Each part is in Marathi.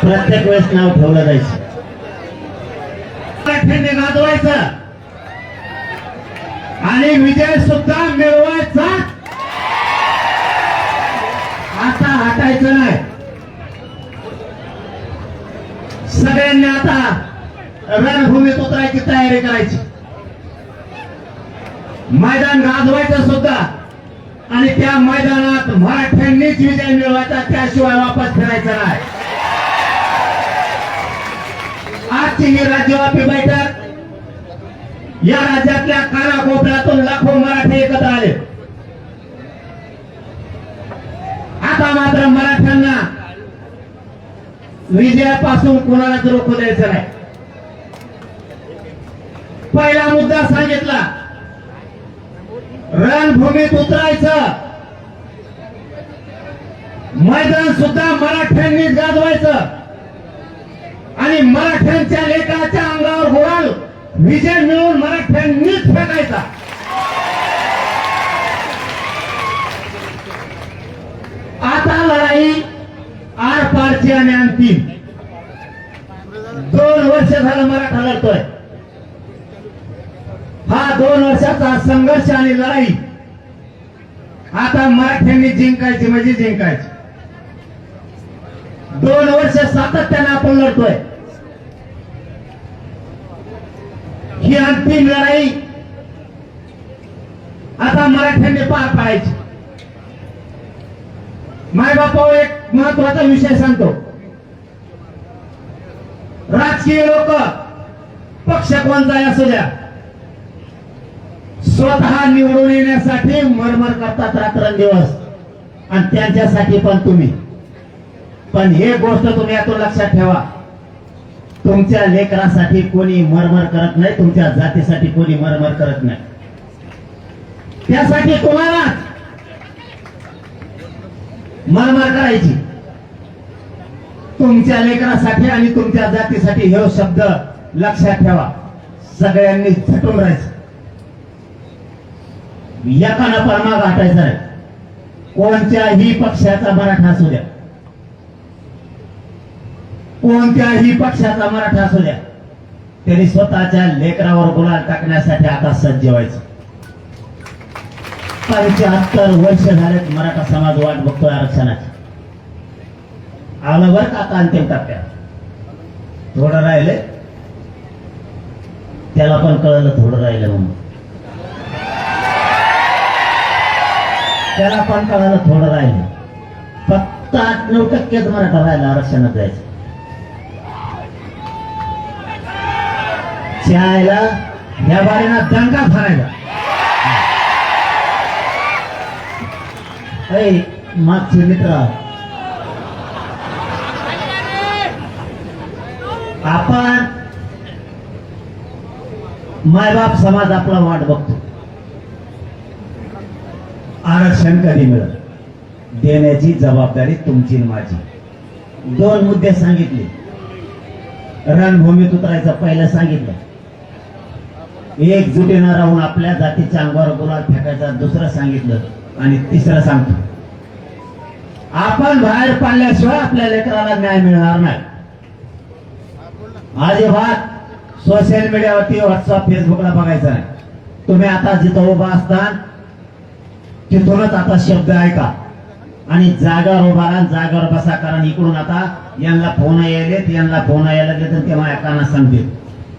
प्रत्येक वेळेस नाव ठेवलं जायचं. मराठ्यांनी आणि विजय सुद्धा मिळवायचा. आता हटायचं नाही. सगळ्यांनी आता रणभूमीत उतरायची तयारी करायची. मैदान गाजवायचं सुद्धा. आणि त्या मैदानात मराठ्यांनीच विजय मिळवायचा त्याशिवाय वापस फिरायचा नाही. आजची ही राज्यव्यापी बैठक या राज्यातल्या कानाकोपऱ्यातून लाखो मराठी एकत्र आले. आता मात्र मराठ्यांना विजयापासून कोणालाच रोखू द्यायचं नाही. पहिला मुद्दा सांगितला. रणभूमीत उतरायचं. मैदान सुद्धा मराठ्यांनीच गाजवायचं. आणि मराठ्यांच्या लेखाच्या अंगावर गोळाल विजय मिळवून मराठ्यांनीच फेकायचा. आता लढाई आर पारची आणि अंतिम. दोन वर्ष झालं मराठा लढतोय हा दोन संघर्ष आणि लढाई. आता मराठ्यांनी जिंकायची म्हणजे जिंकायची. दोन वर्ष सातत्याने आपण लढतोय. ही अंतिम लढाई आता मराठ्यांनी पार पाडायची. मायबापा एक महत्त्वाचा विषय सांगतो. राजकीय लोक पक्ष कोणताही असू द्या. स्वतः निवडून येण्यासाठी मरमर करतात रात्रंदिवस. आणि त्यांच्यासाठी पण तुम्ही. पण हे गोष्ट तुम्ही यातून लक्षात ठेवा. तुमच्या लेकरासाठी कोणी मरमर करत नाही तुमच्या जातीसाठी कोणी मरमर करत नाही. त्यासाठी तुम्हाला मरमर करायची. तुमच्या लेकरासाठी आणि तुमच्या जातीसाठी हे शब्द लक्षात ठेवा. सगळ्यांनी झटून राहायचं. एकानं परमा गाठायचा नाही कोणत्याही पक्षाचा मराठा असू द्या. कोणत्याही पक्षाचा मराठा असू द्या. त्यांनी स्वतःच्या लेकरावर गुलाल टाकण्यासाठी आता सज्ज व्हायचं. पंच्याहत्तर वर्ष झालेत मराठा समाज वाट बघतोय आरक्षणाची. आलं बरं का आता अंतिम टप्प्यात? थोडं राहिले त्याला पण कळलं थोडं राहिलं म्हणून. त्याला पण कळलं थोडं राहिलं. फक्त आठ नऊ टक्केच मराठा राहिला आरक्षणात जायचं. शाळेला या बारीना दंगा भरायला. ऐ मागचे मित्र. आपण मायबाप समाज आपला वाट बघतो. आरक्षण कधी मिळत? देण्याची जबाबदारी तुमची माझी. दोन मुद्दे सांगितले. रणभूमीत उतरायचं पहिलं सांगितलं. एकजुटीनं राहून आपल्या जातीच्या अंगावर गुलाल फेकायचा दुसरं सांगितलं. आणि तिसरं सांगतो. आपण बाहेर पाडल्याशिवाय आपल्या लेकराला न्याय मिळणार नाही. अजिबात सोशल मीडियावरती व्हॉट्सअप फेसबुकला बघायचं नाही. तुम्ही आता जिथं उभा असता तिथूनच आता शब्द ऐका. आणि जागावर उभारा राहा जागावर बसा कारण इकडून आता यांना फोन यायलेत यांना फोन यायला देत ते माझ्या काना सांगतील.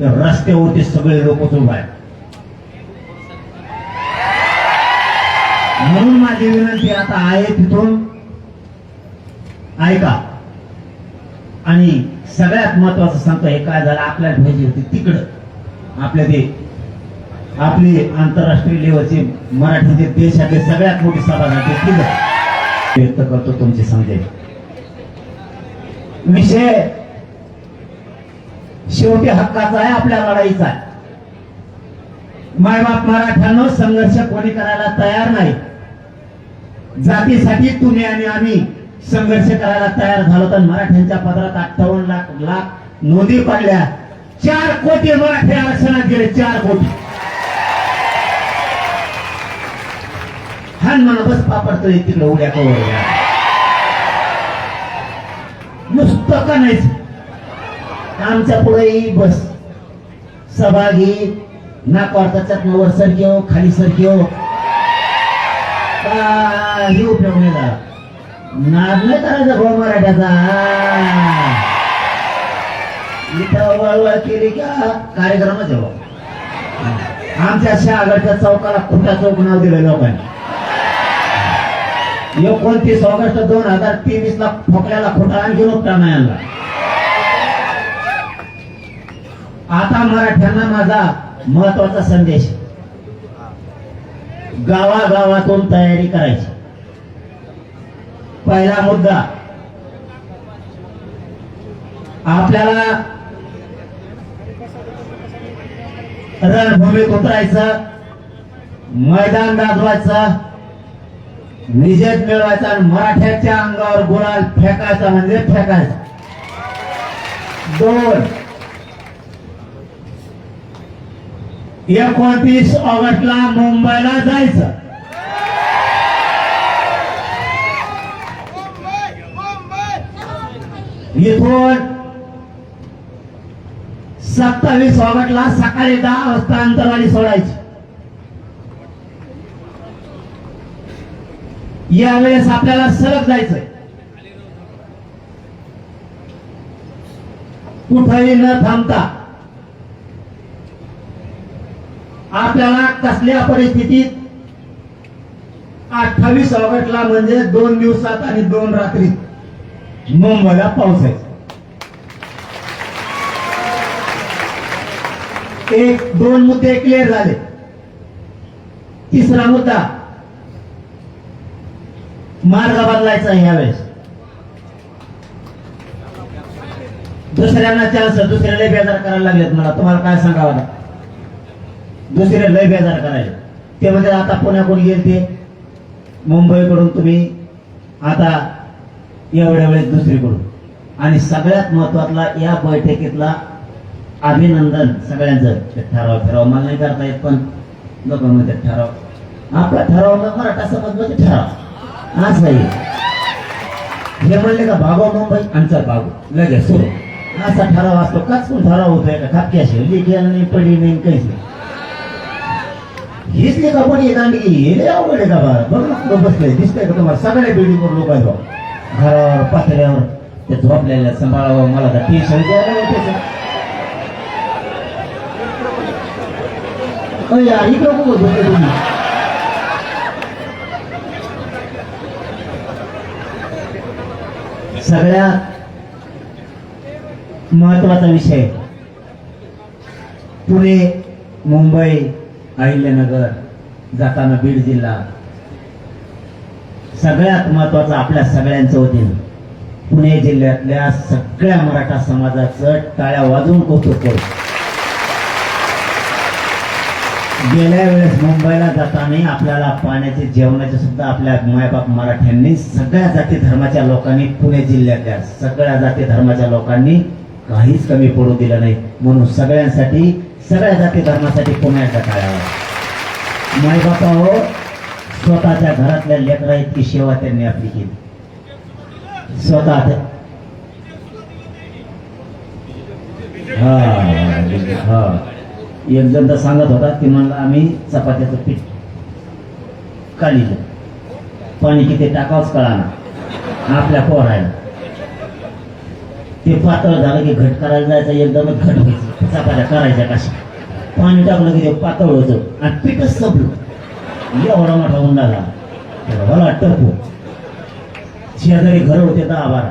रस्त्यावरती सगळे लोक उभा आहेत. म्हणून माझी विनंती आता आहे तिथून ऐका. आणि सगळ्यात महत्वाचं सांगतो हे काय झालं आपल्याला भेटी होती तिकडं. आपल्या ते आपली आंतरराष्ट्रीय लेवलची मराठीचे देशातली सगळ्यात मोठी सभा झाली व्यक्त करतो तुमचे समजेल विषय शेवटी हक्काचा आहे आपल्या लढाईचा मायबाप मराठ्यानं संघर्ष कोणी करायला तयार नाही. जातीसाठी तुम्ही आणि आम्ही संघर्ष करायला तयार झालो तर मराठ्यांच्या पदरात अठ्ठावन्न लाख लाख नोंदी पडल्या. चार कोटी मराठी आरक्षणात गेले चार कोटी. छान मला बस पापड तरी उड्या कवड्या नुसतं का नाहीच? आमच्या पुढे बस. सहभागी नाक चटणं वर सरकी खाली सरकी काही उपयोग नाही झाला. नाद नाही करायचा भाऊ मराठ्याचा. इथं वळवळ केली का कार्यक्रमच आहे आमच्या आमच्या शहागडच्या चौकाला खुटा चौक नाव दिलं लोकांनी. एकोणतीस ऑगस्ट दोन हजार तेवीस ला खोकल्याला खोटा आणखी आणला आता मराठ्यांना माझा महत्त्वाचा संदेश. गावागावातून तयारी करायची. पहिला मुद्दा. आपल्याला रणभूमीत उतरायचं मैदान गाजवायचं निजत मिळवायचा आणि मराठ्याच्या अंगावर गुलाल फेकायचा म्हणजे फेकायचा. दोन. एकोणतीस ऑगस्टला मुंबईला जायचं. इथून सत्तावीस ऑगस्टला सकाळी दहा वाजता अंतरवाली सोडायची. यावेळेस आपल्याला सरक जायचंय. कुठेही न थांबता आपल्याला कसल्या परिस्थितीत अठ्ठावीस ऑगस्टला म्हणजे दोन दिवसात आणि दोन रात्रीत? मुंबईला पावसायचं. एक दोन मुद्दे क्लिअर झाले. तिसरा मुद्दा मार्ग बदलायचा यावेळेस. दुसऱ्यांना चान्स दुसरे लय बेजार करायला लागलेत मला. तुम्हाला काय सांगावं आता? दुसरे लय बेजार करायचे. ते म्हणजे आता पुण्याकडून गेले ते? मुंबईकडून तुम्ही आता एवढ्या वेळेस दुसरीकडून. आणि सगळ्यात महत्वातला या बैठकीतला अभिनंदन सगळ्यांचं. ठराव ठराव. मला नाही करता येत पण लोक ठराव. आपला ठराव मराठा समाज म्हणजे ठराव. आज नाही. हे म्हणले का भागो मुंबई. आमचा भागो लगेच सुरू. असा ठराव असतो काच कोण ठराव होतोय का खापक्याशी लिखी नाही पडली नाही काहीच नाही. हीच नाही का पण एक अंडी हे लय अवघड आहे का बा? बघ ना कुठं बसलंय दिसतंय का तुम्हाला? सगळ्या बिल्डिंगवर लोक आहेत घरावर पातळ्यावर ते झोपलेल्या सांभाळावं मला तर टेन्शन द्यायला होते अरे इकडं कुठं झोपले तुम्ही? सगळ्यात महत्त्वाचा विषय. पुणे मुंबई अहिल्यानगर जाताना बीड जिल्हा. सगळ्यात महत्वाचं आपल्या सगळ्यांचं वतीनं पुणे जिल्ह्यातल्या सगळ्या मराठा समाजाचं टाळ्या वाजवून कौतुक करू. गेल्या वेळेस मुंबईला जाताना आपल्याला पाण्याचे जेवणाचे सुद्धा आपल्या मायबाप मराठ्यांनी सगळ्या जाती धर्माच्या लोकांनी पुणे जिल्ह्यातल्या सगळ्या जाती धर्माच्या लोकांनी काहीच कमी पडू दिलं नाही. म्हणून सगळ्यांसाठी सगळ्या जाती धर्मासाठी पुण्याच्या काळावर मायबापा हो स्वतःच्या घरातल्या लेकरा इतकी सेवा त्यांनी आपली केली. स्वतः हा हा. एक जण तर सांगत होता की म्हणला आम्ही चपात्याचं पीठ काढलं. पाणी किती टाकावंच कळाना. आपल्या पोरायला ते पातळ झालं की घट करायला जायचं एकदमच घट व्हायचं. चपात्या करायच्या कशा? पाणी टाकलं की ते पातळ होतं आणि पीठच संपलं. एवढा मोठा उंडा झाला. मला टपू हो. शेजारी घर होते दहा बारा.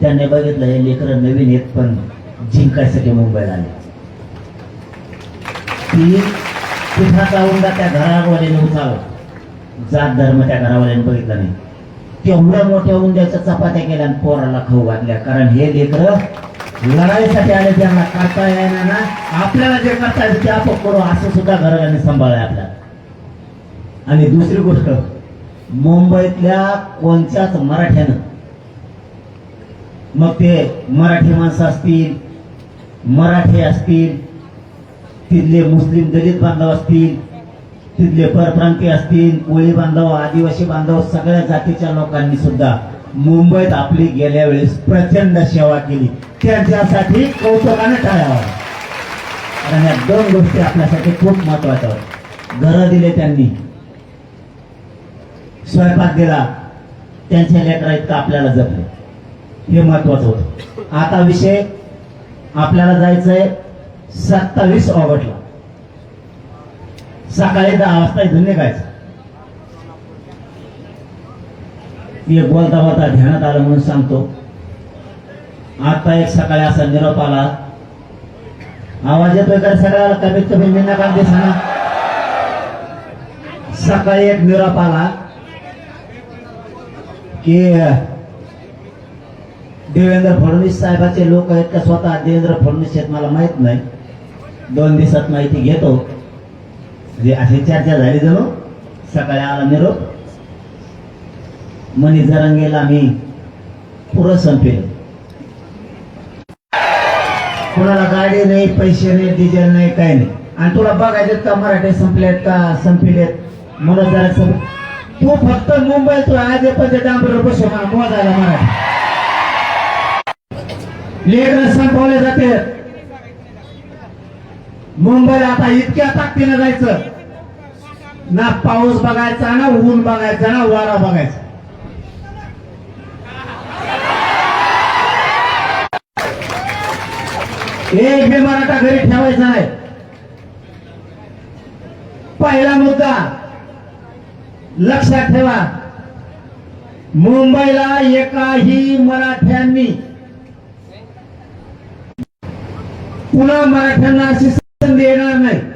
त्यांनी बघितलं हे लेकरं नवीन येत पण जिंकायसाठी मुंबईला आले. ती पिठाचा उंडा त्या घरावाल्याने उचावला जात धर्म त्या घरावाल्याने बघितला नाही. तेवढ्या मोठ्या उंड्याच्या चपात्या केल्या आणि पोराला खाऊ घातल्या. कारण हे लेकर लढाईसाठी आले त्यांना करता येणार ना. आपल्याला जे करता येईल ते आपण करू. असं सुद्धा घराने सांभाळलं आपल्याला. आणि दुसरी गोष्ट मुंबईतल्या कोणत्याच मराठ्यानं मग ते मराठी माणसं असतील मराठी असतील तिथले मुस्लिम दलित बांधव असतील तिथले परप्रांतीय असतील कोळी बांधव आदिवासी बांधव सगळ्या जातीच्या लोकांनी सुद्धा मुंबईत आपली गेल्या वेळेस प्रचंड सेवा केली. त्यांच्यासाठी कौतुकाने टाळावा कारण या दोन गोष्टी आपल्यासाठी खूप महत्त्वाच्या घरं दिले त्यांनी. स्वयंपाक दिला. त्यांच्या लेकरा इतकं आपल्याला जपले. हे महत्वाचं होतं. आता विषय आपल्याला जायचंय सत्तावीस ऑगस्टला सकाळी दहा वाजता इथून निघायचं. एक बोलता बोलता ध्यानात आलं म्हणून सांगतो. आता एक सकाळी असा निरोप आला. आवाज येतोय का सगळ्याला? कमीत कमी मी नका दिसना सकाळी एक निरोप आला की देवेंद्र फडणवीस साहेबाचे लोक आहेत का स्वतः? देवेंद्र फडणवीस आहेत मला माहीत नाही. दोन दिवसात माहिती घेतो. म्हणजे अशी चर्चा झाली जणू सकाळी आला निरोप मनी जरंगेला मी पुरं संपेल. कुणाला गाडी नाही पैसे नाही डिझेल नाही काही नाही. आणि तुला बघायचे का मराठी संपलेत का संपलेत? मला जरा संप तू फक्त मुंबईत तू आज पण डांबर बसू मला मोजायला मराठी. लेकर संपवले जाते. मुंबईला आता इतक्या ताकदीनं जायचं. ना पाऊस बघायचा ना ऊन बघायचा ना वारा बघायचा. एक बी मराठा घरी ठेवायचा नाही. पहिला मुद्दा लक्षात ठेवा. मुंबईला एकाही मराठ्यांनी पुन्हा मराठ्यांना अशी देणार नाही.